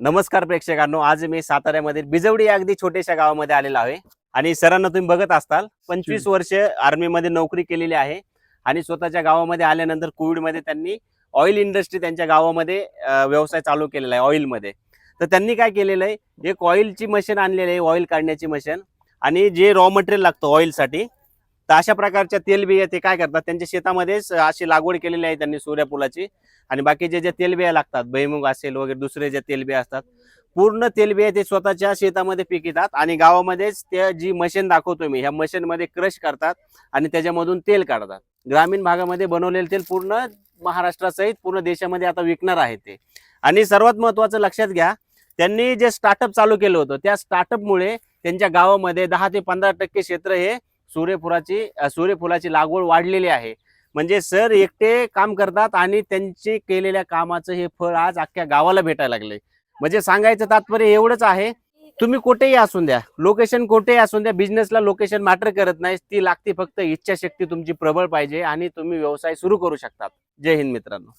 नमस्कार प्रेक्षकांनो आज मी साताऱ्यामध्ये बिजवडी अगदी छोट्याशा गावामध्ये आलेलो आहे. आणि सरांना तुम्ही बघत असताल पंचवीस वर्ष आर्मीमध्ये नोकरी केलेली आहे. आणि स्वतःच्या गावामध्ये आल्यानंतर कोविडमध्ये त्यांनी ऑइल इंडस्ट्री त्यांच्या गावामध्ये व्यवसाय चालू केलेला आहे ऑइलमध्ये तर त्यांनी काय केलेलं आहे? एक ऑइलची मशीन आणलेली आहे ऑइल काढण्याची मशीन आणि जे रॉ मटेरियल लागतं ऑइलसाठी तर अशा प्रकारच्या तेलबिया ते काय करतात? त्यांच्या शेतामध्येच अशी लागवड केलेली आहे त्यांनी सूर्यफुलाची आणि बाकीचे जे तेलबिया लागतात भैमुग असेल वगैरे दुसरे जे तेलबिया असतात पूर्ण तेलबिया ते स्वतःच्या शेतामध्ये पिकतात आणि गावामध्येच ते जी मशीन दाखवतो मी ह्या मशीन मध्ये क्रश करतात आणि त्याच्यामधून तेल काढतात. ग्रामीण भागामध्ये बनवलेले तेल पूर्ण महाराष्ट्रासहित पूर्ण देशामध्ये आता विकणार आहे ते. आणि सर्वात महत्वाचं लक्षात घ्या त्यांनी जे स्टार्टअप चालू केलं होतं त्या स्टार्टअपमुळे त्यांच्या गावामध्ये दहा ते पंधरा टक्के क्षेत्र हे सूर्यफुलाची सूर्यफुलाची लागवड वाढलेली आहे. म्हणजे सर एकटे काम करतात आणि त्यांचे केलेल्या कामाचं हे फळ आज अख्ख्या गावाला भेटायला लागले म्हणजे सांगायचं तात्पर्य एवढंच आहे. तुम्ही कुठेही असून द्या. लोकेशन कुठेही असून द्या. बिझनेसला लोकेशन मॅटर करत नाही. ती लागते फक्त इच्छाशक्ती तुमची प्रबळ पाहिजे आणि तुम्ही व्यवसाय सुरू करू शकतात. जय हिंद मित्रांनो.